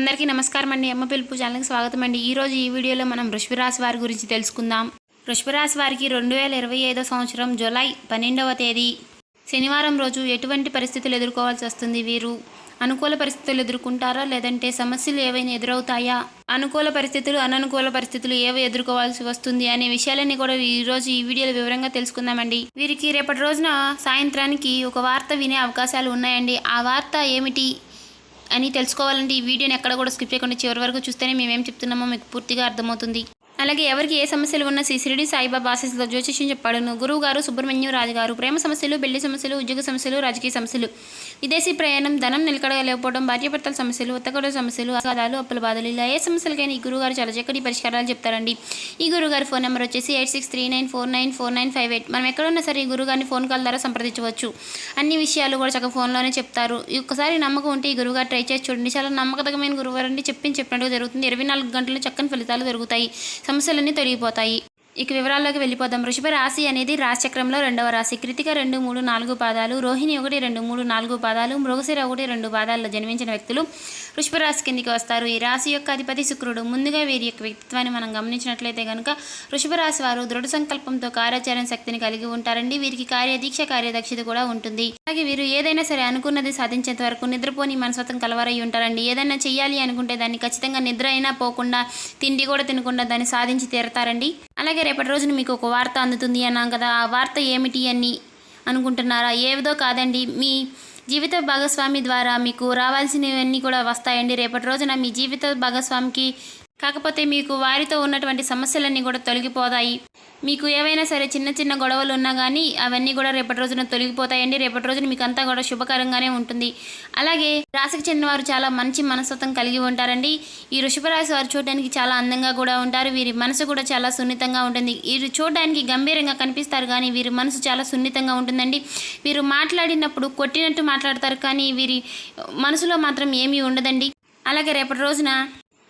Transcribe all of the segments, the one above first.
అందరికీ నమస్కారం అండి. అమ్మ పిలుపు ఛానల్కి స్వాగతం అండి. ఈరోజు ఈ వీడియోలో మనం వృషభరాశి వారి గురించి తెలుసుకుందాం. వృషభరాశి వారికి రెండు వేల ఇరవై ఐదో సంవత్సరం జూలై పన్నెండవ తేదీ. శనివారం రోజు ఎటువంటి పరిస్థితులు ఎదుర్కోవాల్సి వస్తుంది వీరు? అనుకూల పరిస్థితులు ఎదుర్కొంటారా? లేదంటే సమస్యలు ఏవైనా ఎదురవుతాయా? అనుకూల పరిస్థితులు అననుకూల పరిస్థితులు ఏవి ఎదుర్కోవాల్సి వస్తుంది అనే విషయాలన్నీ కూడా ఈరోజు ఈ వీడియోలో వివరంగా తెలుసుకుందామండి. వీరికి రేపటి రోజున సాయంత్రానికి ఒక వార్త వినే అవకాశాలు ఉన్నాయండి. ఆ వార్త ఏమిటి? అని తెలుసుకోవాలంటే ఈ వీడియోని ఎక్కడ కూడా స్కిప్ చేయకుండా చివరి వరకు చూస్తేనే మేమేం చెప్తున్నామో మీకు పూర్తిగా అర్థమవుతుంది. అలాగే ఎవరికి ఏ సమస్యలు ఉన్నా శ్రీ షిరిడి సాయిబాబా ఆశీస్సులో జ్యోతిష్యం చెప్పాడును. గురువు గారు సుబ్రహ్మణ్యం రాజు గారు ప్రేమ సమస్యలు పెళ్ళి సమస్యలు ఉద్యోగ సమస్యలు రాజకీయ సమస్యలు. విదేశీ ప్రయాణం ధనం నిలకడగా లేకపోవడం భార్యాభర్తల సమస్యలు ఉత్తగడ సమస్యలు అసాధాలు అప్పుల బాధలు ఇలా ఏ సమస్యలకైనా ఈ గురుగారు చాలా చక్కటి పరిష్కారాలు చెప్తారండి. ఈ గురుగారి ఫోన్ నెంబర్ వచ్చేసి eight six three nine four nine four nine five eight. మనం ఎక్కడున్నా సరే ఈ గురుగారిని ఫోన్ కాల్ ద్వారా సంప్రదించవచ్చు. అన్ని విషయాలు కూడా చక్కగా ఫోన్లోనే చెప్తారు. ఈ ఒక్కసారి నమ్మకం ఉంటే ఈ గురుగారు ట్రై చేసి చూడండి. చాలా నమ్మకతమైన గురువారు అండి చెప్పినట్టుగా జరుగుతుంది. ఇరవై నాలుగు గంటలు చక్కని ఫలితాలు జరుగుతాయి. సమస్యలన్నీ తొలగిపోతాయి ఇక వివరాల్లోకి వెళ్ళిపోదాం. వృషభ రాశి అనేది రాశిచక్రంలో రెండవ రాశి. కృతిక రెండు మూడు నాలుగు పాదాలు. రోహిణి ఒకటి రెండు మూడు నాలుగు పాదాలు. మృగశిర ఒకటి రెండు పాదాల్లో జన్మించిన వ్యక్తులు వృషభ రాశి కిందికి వస్తారు. ఈ రాశి యొక్క అధిపతి శుక్రుడు. ముందుగా వీరి యొక్క వ్యక్తిత్వాన్ని మనం గమనించినట్లయితే కనుక వృషభ రాశి వారు దృఢ సంకల్పంతో కార్యాచరణ శక్తిని కలిగి ఉంటారండి. వీరికి కార్యదీక్ష కార్యదక్షత కూడా ఉంటుంది. అలాగే వీరు ఏదైనా సరే అనుకున్నది సాధించేంత వరకు నిద్రపోని మనస్వతం కలవరై ఉంటారండి. ఏదైనా చేయాలి అనుకుంటే దాన్ని ఖచ్చితంగా నిద్ర అయినా పోకుండా తిండి కూడా తినకుండా దాన్ని సాధించి తీరతారండి. అలాగే రేపటి రోజున మీకు ఒక వార్త అందుతుంది అన్నాం కదా ఆ వార్త ఏమిటి అని అనుకుంటున్నారా? ఏదో కాదండి మీ జీవిత భాగస్వామి ద్వారా మీకు రావాల్సినవన్నీ కూడా వస్తాయండి. రేపటి రోజున మీ జీవిత భాగస్వామికి కాకపోతే మీకు వారితో ఉన్నటువంటి సమస్యలన్నీ కూడా తొలగిపోతాయి. మీకు ఏవైనా సరే చిన్న చిన్న గొడవలు ఉన్నా కానీ అవన్నీ కూడా రేపటి రోజున తొలగిపోతాయండి. రేపటి రోజున మీకు అంతా కూడా శుభకరంగానే ఉంటుంది. అలాగే రాశికి చెందిన వారు చాలా మంచి మనస్తత్వం కలిగి ఉంటారండి. ఈ వృషభ రాశి వారు చూడడానికి చాలా అందంగా కూడా ఉంటారు. వీరి మనసు కూడా చాలా సున్నితంగా ఉంటుంది. వీరు చూడడానికి గంభీరంగా కనిపిస్తారు కానీ వీరి మనసు చాలా సున్నితంగా ఉంటుందండి. వీరు మాట్లాడినప్పుడు కొట్టినట్టు మాట్లాడతారు కానీ వీరి మనసులో మాత్రం ఏమీ ఉండదండి. అలాగే రేపటి రోజున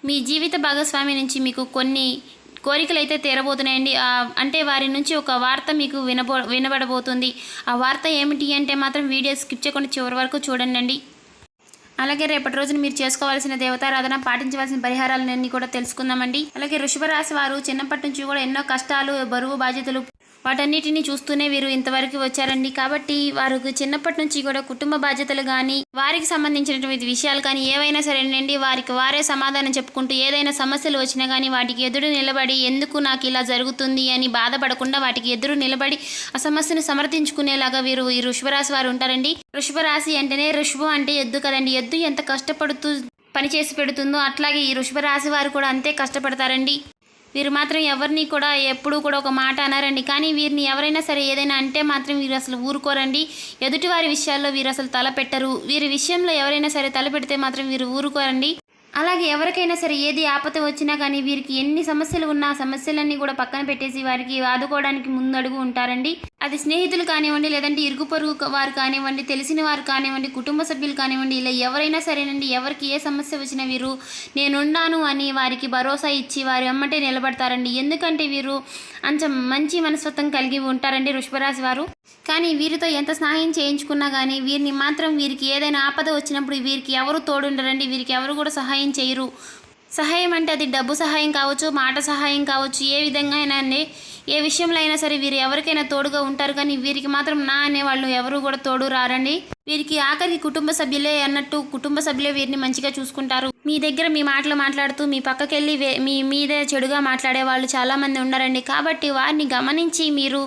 మీ జీవిత భాగస్వామి నుంచి మీకు కొన్ని కోరికలు అయితే తీరబోతున్నాయండి అంటే వారి నుంచి ఒక వార్త మీకు వినబో వినబడబోతుంది. ఆ వార్త ఏమిటి అంటే మాత్రం వీడియో స్కిప్ చేయకుండా చివరి వరకు చూడండి అలాగే రేపటి రోజున మీరు చేసుకోవాల్సిన దేవతారాధన పాటించవలసిన పరిహారాలన్నీ కూడా తెలుసుకుందామండి. అలాగే వృషభ రాశి వారు చిన్నప్పటి నుంచి కూడా ఎన్నో కష్టాలు బరువు బాధ్యతలు వాటన్నిటిని చూస్తూనే వీరు ఇంతవరకు వచ్చారండి. కాబట్టి వారికి చిన్నప్పటి నుంచి కూడా కుటుంబ బాధ్యతలు కానీ వారికి సంబంధించినటువంటి విషయాలు కానీ ఏవైనా సరేనండి. వారికి వారే సమాధానం చెప్పుకుంటూ ఏదైనా సమస్యలు వచ్చినా కానీ వాటికి ఎదురు నిలబడి ఎందుకు నాకు ఇలా జరుగుతుంది అని బాధపడకుండా వాటికి ఎదురు నిలబడి ఆ సమస్యను సమర్థించుకునేలాగా వీరు ఈ వృషభరాశి వారు ఉంటారండి. వృషభరాశి అంటేనే ఋషభం అంటే ఎద్దు కదండి. ఎద్దు ఎంత కష్టపడుతూ పనిచేసి పెడుతుందో అట్లాగే ఈ వృషభ రాశి వారు కూడా అంతే కష్టపడతారండి. వీరు మాత్రం ఎవరిని కూడా ఎప్పుడూ కూడా ఒక మాట అనారండి. కానీ వీరిని ఎవరైనా సరే ఏదైనా అంటే మాత్రం వీరు అసలు ఊరుకోరండి. ఎదుటివారి విషయాల్లో వీరు అసలు తలపెట్టరు వీరి విషయంలో ఎవరైనా సరే తలపెడితే మాత్రం వీరు ఊరుకోరండి. అలాగే ఎవరికైనా సరే ఏది ఆపద వచ్చినా కానీ వీరికి ఎన్ని సమస్యలు ఉన్నా సమస్యలన్నీ కూడా పక్కన పెట్టేసి వారికి ఆదుకోవడానికి ముందడుగు ఉంటారండి. అది స్నేహితులు కానివ్వండి లేదంటే ఇరుగు పొరుగు వారు కానివ్వండి తెలిసిన వారు కానివ్వండి కుటుంబ సభ్యులు కానివ్వండి ఇలా ఎవరైనా సరేనండి ఎవరికి ఏ సమస్య వచ్చినా వీరు నేనున్నాను అని వారికి భరోసా ఇచ్చి వారి అమ్మటే నిలబడతారండి. ఎందుకంటే వీరు అంత మంచి మనస్తత్వం కలిగి ఉంటారండి వృషభరాశి వారు. కానీ వీరితో ఎంత సహాయం చేయించుకున్నా కానీ వీరిని మాత్రం వీరికి ఏదైనా ఆపద వచ్చినప్పుడు వీరికి ఎవరు తోడుండరండి వీరికి ఎవరు కూడా సహాయం చేయరు. సహాయం అంటే అది డబ్బు సహాయం కావచ్చు మాట సహాయం కావచ్చు ఏ విధంగా అయినా అండి. ఏ విషయంలో అయినా సరే వీరు ఎవరికైనా తోడుగా ఉంటారు కానీ వీరికి మాత్రం నా అనే వాళ్ళు ఎవరు కూడా తోడు రారండి. వీరికి ఆఖరికి కుటుంబ సభ్యులే అన్నట్టు కుటుంబ సభ్యులే వీరిని మంచిగా చూసుకుంటారు. మీ దగ్గర మీ మాటలు మాట్లాడుతూ మీ పక్కకెళ్ళి వే- మీ మీదే చెడుగా మాట్లాడే వాళ్ళు చాలామంది ఉన్నారండి. కాబట్టి వారిని గమనించి మీరు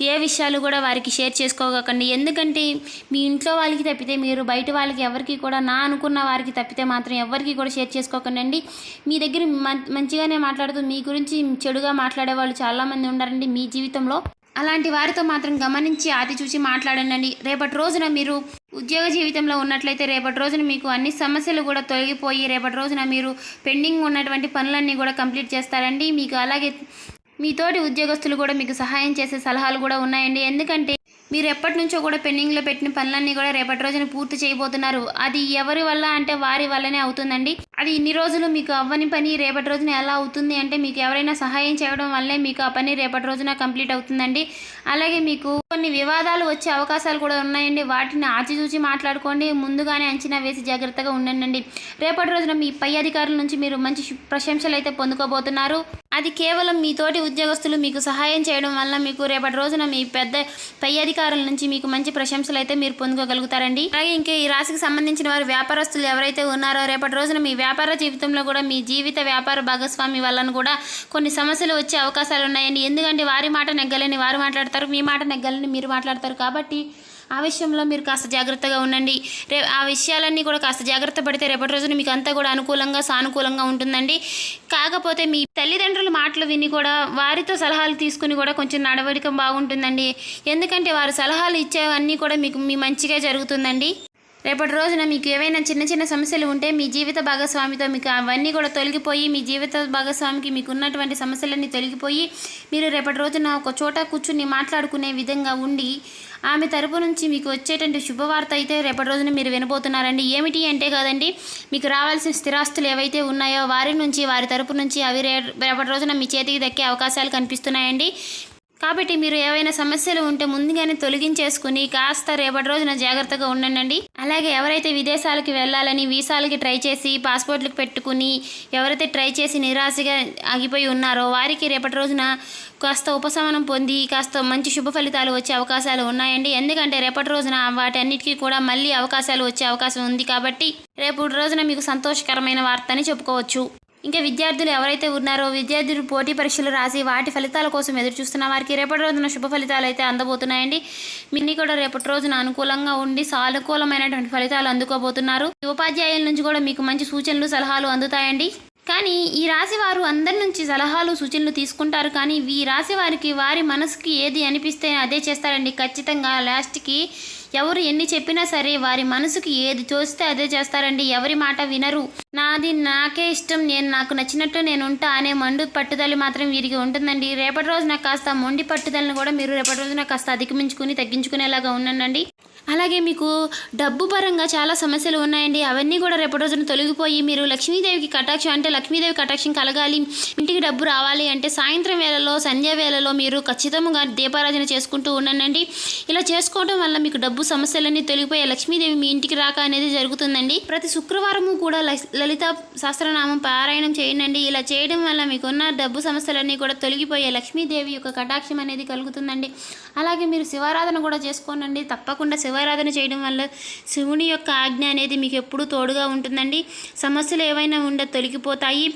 ఏ విషయాలు కూడా వారికి షేర్ చేసుకోకండి ఎందుకంటే మీ ఇంట్లో వాళ్ళకి తప్పితే మీరు బయట వాళ్ళకి ఎవరికి కూడా నా అనుకున్న వారికి తప్పితే మాత్రం ఎవరికి కూడా షేర్ చేసుకోకండి మీ దగ్గర మం- మంచిగానే మాట్లాడుతూ మీ గురించి చెడుగా మాట్లాడే వాళ్ళు చాలామంది ఉన్నారండి మీ జీవితంలో. అలాంటి వారితో మాత్రం గమనించి ఆది చూసి మాట్లాడండి. రేపటి రోజున మీరు ఉద్యోగ జీవితంలో ఉన్నట్లయితే రేపటి రోజున మీకు అన్ని సమస్యలు కూడా తొలగిపోయి రేపటి రోజున మీరు పెండింగ్ ఉన్నటువంటి పనులన్నీ కూడా కంప్లీట్ చేస్తారండి. మీకు అలాగే మీతోటి ఉద్యోగస్తులు కూడా మీకు సహాయం చేసే సలహాలు కూడా ఉన్నాయండి. ఎందుకంటే మీరు ఎప్పటి నుంచో కూడా పెండింగ్లో పెట్టిన పనులన్నీ కూడా రేపటి రోజున పూర్తి చేయబోతున్నారు. అది ఎవరి వల్ల అంటే వారి వల్లనే అవుతుందండి. అది ఇన్ని రోజులు మీకు అవ్వని పని రేపటి రోజున ఎలా అవుతుంది అంటే మీకు ఎవరైనా సహాయం చేయడం వల్లే మీకు ఆ పని రేపటి రోజున కంప్లీట్ అవుతుందండి. అలాగే మీకు కొన్ని వివాదాలు వచ్చే అవకాశాలు కూడా ఉన్నాయండి. వాటిని ఆచిచూచి మాట్లాడుకోండి. ముందుగానే అంచనా వేసి జాగ్రత్తగా ఉండండి. రేపటి రోజున మీ పై అధికారుల నుంచి మీరు మంచి ప్రశంసలు అయితే పొందుకోబోతున్నారు. అది కేవలం మీ తోటి ఉద్యోగస్తులు మీకు సహాయం చేయడం వల్ల మీకు రేపటి రోజున మీ పెద్ద పై అధికారుల నుంచి మీకు మంచి ప్రశంసలు అయితే మీరు పొందుకోగలుగుతారండి. అలాగే ఇంకా ఈ రాశికి సంబంధించిన వారు వ్యాపారస్తులు ఎవరైతే ఉన్నారో రేపటి రోజున మీ వ్యాపార జీవితంలో కూడా మీ జీవిత వ్యాపార భాగస్వామి వలన కూడా కొన్ని సమస్యలు వచ్చే అవకాశాలు ఉన్నాయండి. ఎందుకంటే వారి మాట నెగ్గలేని వారు మాట్లాడతారు మీ మాట నెగ్గలేని మీరు మాట్లాడతారు కాబట్టి ఆ విషయంలో మీరు కాస్త జాగ్రత్తగా ఉండండి. రే ఆ విషయాలన్నీ కూడా కాస్త జాగ్రత్త పడితే రేపటి రోజున మీకు అంతా కూడా అనుకూలంగా సానుకూలంగా ఉంటుందండి. కాకపోతే మీ తల్లిదండ్రుల మాటలు విని కూడా వారితో సలహాలు తీసుకుని కూడా కొంచెం నడవడిక బాగుంటుందండి. ఎందుకంటే వారు సలహాలు ఇచ్చేవన్నీ కూడా మీకు మీ మంచిగా జరుగుతుందండి. రేపటి రోజున మీకు ఏవైనా చిన్న చిన్న సమస్యలు ఉంటే మీ జీవిత భాగస్వామితో మీకు అవన్నీ కూడా తొలగిపోయి మీ జీవిత భాగస్వామికి మీకు ఉన్నటువంటి సమస్యలన్నీ తొలగిపోయి మీరు రేపటి రోజున ఒక చోట కూర్చుని మాట్లాడుకునే విధంగా ఉండి ఆమె తరపు నుంచి మీకు వచ్చేటువంటి శుభవార్త అయితే రేపటి రోజున మీరు వినబోతున్నారండి. ఏమిటి అంటే కాదండి మీకు రావాల్సిన స్థిరాస్తులు ఏవైతే ఉన్నాయో వారి నుంచి వారి తరపు నుంచి అవి రేపటి రోజున మీ చేతికి దక్కే అవకాశాలు కనిపిస్తున్నాయండి. కాబట్టి మీరు ఏవైనా సమస్యలు ఉంటే ముందుగానే తొలగించేసుకుని కాస్త రేపటి రోజున జాగ్రత్తగా ఉండండి. అలాగే ఎవరైతే విదేశాలకు వెళ్ళాలని వీసాలకి ట్రై చేసి పాస్పోర్ట్లకు పెట్టుకుని ఎవరైతే ట్రై చేసి నిరాశగా ఆగిపోయి ఉన్నారో వారికి రేపటి రోజున కాస్త ఉపశమనం పొంది కాస్త మంచి శుభ ఫలితాలు వచ్చే అవకాశాలు ఉన్నాయండి. ఎందుకంటే రేపటి రోజున వాటన్నిటికీ కూడా మళ్ళీ అవకాశాలు వచ్చే అవకాశం ఉంది కాబట్టి రేపు రోజున మీకు సంతోషకరమైన వార్త అని చెప్పుకోవచ్చు. ఇంకా విద్యార్థులు ఎవరైతే ఉన్నారో విద్యార్థులు పోటీ పరీక్షలు రాసి వాటి ఫలితాల కోసం ఎదురు చూస్తున్న వారికి రేపటి రోజున శుభ ఫలితాలు అయితే అందబోతున్నాయండి. మిన్ని కూడా రేపటి రోజున అనుకూలంగా ఉండి సానుకూలమైనటువంటి ఫలితాలు అందుకోబోతున్నారు. ఈ ఉపాధ్యాయుల నుంచి కూడా మీకు మంచి సూచనలు సలహాలు అందుతాయండి. కానీ ఈ రాశి వారు అందరి నుంచి సలహాలు సూచనలు తీసుకుంటారు. కానీ ఈ రాశి వారికి వారి మనసుకి ఏది అనిపిస్తే అదే చేస్తారండి. ఖచ్చితంగా లాస్ట్కి ఎవరు ఎన్ని చెప్పినా సరే వారి మనసుకి ఏది చూస్తే అదే చేస్తారండి. ఎవరి మాట వినరు. నాది నాకే ఇష్టం. నేను నాకు నచ్చినట్టు నేను ఉంటా అనే మండు పట్టుదల మాత్రం వీరికి ఉంటుందండి. రేపటి రోజున కాస్త మొండి పట్టుదలను కూడా మీరు రేపటి రోజున కాస్త అధిగమించుకుని తగ్గించుకునేలాగా ఉండండి అలాగే మీకు డబ్బు పరంగా చాలా సమస్యలు ఉన్నాయండి. అవన్నీ కూడా రేపటి రోజున తొలగిపోయి మీరు లక్ష్మీదేవికి కటాక్షం అంటే లక్ష్మీదేవి కటాక్షం కలగాలి. ఇంటికి డబ్బు రావాలి అంటే సాయంత్రం వేళలో సంధ్యా వేళలో మీరు ఖచ్చితంగా దీపారాధన చేసుకుంటూ ఉండండి ఇలా చేసుకోవడం వల్ల మీకు డబ్బు సమస్యలన్నీ తొలగిపోయే లక్ష్మీదేవి మీ ఇంటికి రాక అనేది జరుగుతుందండి. ప్రతి శుక్రవారము కూడా లలిత సహస్రనామం పారాయణం చేయండి ఇలా చేయడం వల్ల మీకున్న డబ్బు సమస్యలన్నీ కూడా తొలగిపోయే లక్ష్మీదేవి యొక్క కటాక్షం అనేది కలుగుతుందండి. అలాగే మీరు శివారాధన కూడా చేసుకోనండి. తప్పకుండా శివారాధన చేయడం వల్ల శివుని యొక్క ఆజ్ఞ అనేది మీకు ఎప్పుడూ తోడుగా ఉంటుందండి. సమస్యలు ఏవైనా ఉండే తొలగిపోతాయి.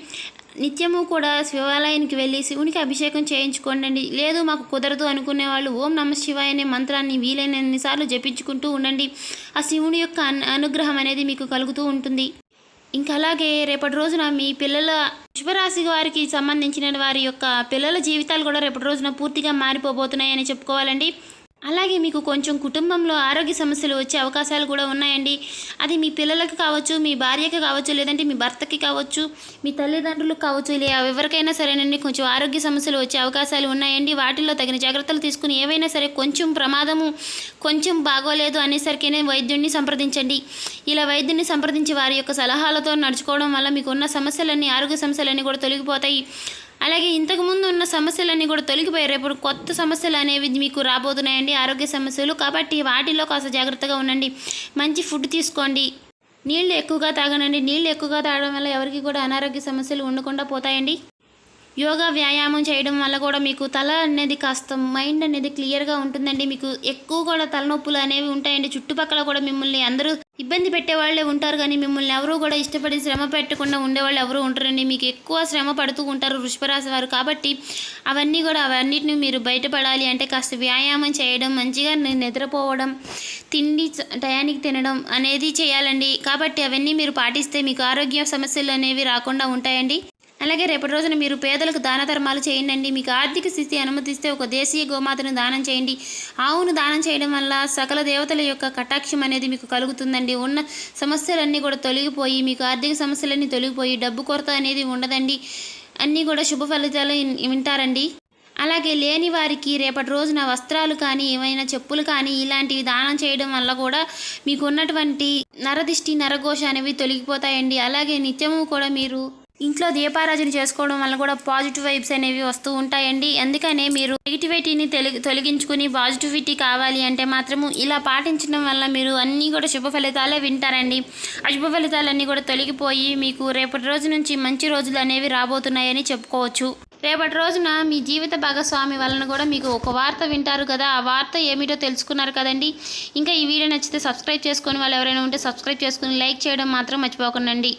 నిత్యము కూడా శివాలయానికి వెళ్ళి శివునికి అభిషేకం చేయించుకోండి లేదు మాకు కుదరదు అనుకునే వాళ్ళు ఓం నమ శివాయ అనే మంత్రాన్ని వీలైనన్నిసార్లు జపించుకుంటూ ఉండండి. ఆ శివుని యొక్క అనుగ్రహం అనేది మీకు కలుగుతూ ఉంటుంది. ఇంకా అలాగే రేపటి రోజున మీ పిల్లల శుభరాశి వారికి సంబంధించిన వారి యొక్క పిల్లల జీవితాలు కూడా రేపటి రోజున పూర్తిగా మారిపోబోతున్నాయని చెప్పుకోవాలండి. అలాగే మీకు కొంచెం కుటుంబంలో ఆరోగ్య సమస్యలు వచ్చే అవకాశాలు కూడా ఉన్నాయండి. అది మీ పిల్లలకు కావచ్చు మీ భార్యకి కావచ్చు లేదంటే మీ భర్తకి కావచ్చు మీ తల్లిదండ్రులకు కావచ్చు లేదా ఎవరికైనా సరేనండి. కొంచెం ఆరోగ్య సమస్యలు వచ్చే అవకాశాలు ఉన్నాయండి. వాటిల్లో తగిన జాగ్రత్తలు తీసుకుని ఏవైనా సరే కొంచెం ప్రమాదము కొంచెం బాగోలేదు అనేసరికైనా వైద్యుడిని సంప్రదించండి. ఇలా వైద్యుడిని సంప్రదించి వారి యొక్క సలహాలతో నడుచుకోవడం వల్ల మీకున్న సమస్యలన్నీ ఆరోగ్య సమస్యలన్నీ కూడా తొలగిపోతాయి. అలాగే ఇంతకుముందు ఉన్న సమస్యలన్నీ కూడా తొలగిపోయి రేపు కొత్త సమస్యలు అనేవి మీకు రాబోతున్నాయండి. ఆరోగ్య సమస్యలు కాబట్టి వాటిలో కాస్త జాగ్రత్తగా ఉండండి. మంచి ఫుడ్ తీసుకోండి. నీళ్ళు ఎక్కువగా తాగనండి. నీళ్ళు ఎక్కువగా తాగడం వల్ల ఎవరికి కూడా అనారోగ్య సమస్యలు ఉండకుండా పోతాయండి. యోగా వ్యాయామం చేయడం వల్ల కూడా మీకు తల అనేది కాస్త మైండ్ అనేది క్లియర్గా ఉంటుందండి. మీకు ఎక్కువ కూడా తలనొప్పులు అనేవి ఉంటాయండి. చుట్టుపక్కల కూడా మిమ్మల్ని అందరూ ఇబ్బంది పెట్టే వాళ్ళే ఉంటారు. కానీ మిమ్మల్ని ఎవరూ కూడా ఇష్టపడి శ్రమ పెట్టకుండా ఉండేవాళ్ళు ఎవరు ఉంటారండి మీకు ఎక్కువ శ్రమ పడుతూ ఉంటారు వృషభరాశి వారు కాబట్టి అవన్నీ కూడా అవన్నిటిని మీరు బయటపడాలి అంటే కాస్త వ్యాయామం చేయడం మంచిగా నిద్రపోవడం తిండి టయానికి తినడం అనేది చేయాలండి. కాబట్టి అవన్నీ మీరు పాటిస్తే మీకు ఆరోగ్య సమస్యలు అనేవి రాకుండా ఉంటాయండి. అలాగే రేపటి రోజున మీరు పేదలకు దాన ధర్మాలు చేయండి మీకు ఆర్థిక స్థితి అనుమతిస్తే ఒక దేశీయ గోమాతను దానం చేయండి. ఆవును దానం చేయడం వల్ల సకల దేవతల యొక్క కటాక్షం అనేది మీకు కలుగుతుందండి. ఉన్న సమస్యలన్నీ కూడా తొలగిపోయి మీకు ఆర్థిక సమస్యలన్నీ తొలగిపోయి డబ్బు కొరత అనేది ఉండదండి. అన్నీ కూడా శుభ ఫలితాలు వింటారండి. అలాగే లేని వారికి రేపటి రోజున వస్త్రాలు కానీ ఏమైనా చెప్పులు కానీ ఇలాంటివి దానం చేయడం వల్ల కూడా మీకు ఉన్నటువంటి నరదిష్టి నరఘోష అనేవి తొలగిపోతాయండి. అలాగే నిత్యము కూడా మీరు ఇంట్లో దీపారాజన చేసుకోవడం వల్ల కూడా పాజిటివ్ వైబ్స్ అనేవి వస్తూ ఉంటాయండి. అందుకనే మీరు నెగిటివిటీని తొలగి తొలగించుకుని పాజిటివిటీ కావాలి అంటే మాత్రము ఇలా పాటించడం వల్ల మీరు అన్నీ కూడా శుభ ఫలితాలే వింటారండి. అశుభ ఫలితాలన్నీ కూడా తొలగిపోయి మీకు రేపటి రోజు నుంచి మంచి రోజులు అనేవి రాబోతున్నాయని చెప్పుకోవచ్చు. రేపటి రోజున మీ జీవిత భాగస్వామి వలన కూడా మీకు ఒక వార్త వింటారు కదా. ఆ వార్త ఏమిటో తెలుసుకున్నారు కదండి. ఇంకా ఈ వీడియో నచ్చితే సబ్స్క్రైబ్ చేసుకుని వాళ్ళు ఎవరైనా ఉంటే సబ్స్క్రైబ్ చేసుకుని లైక్ చేయడం మాత్రం మర్చిపోకండి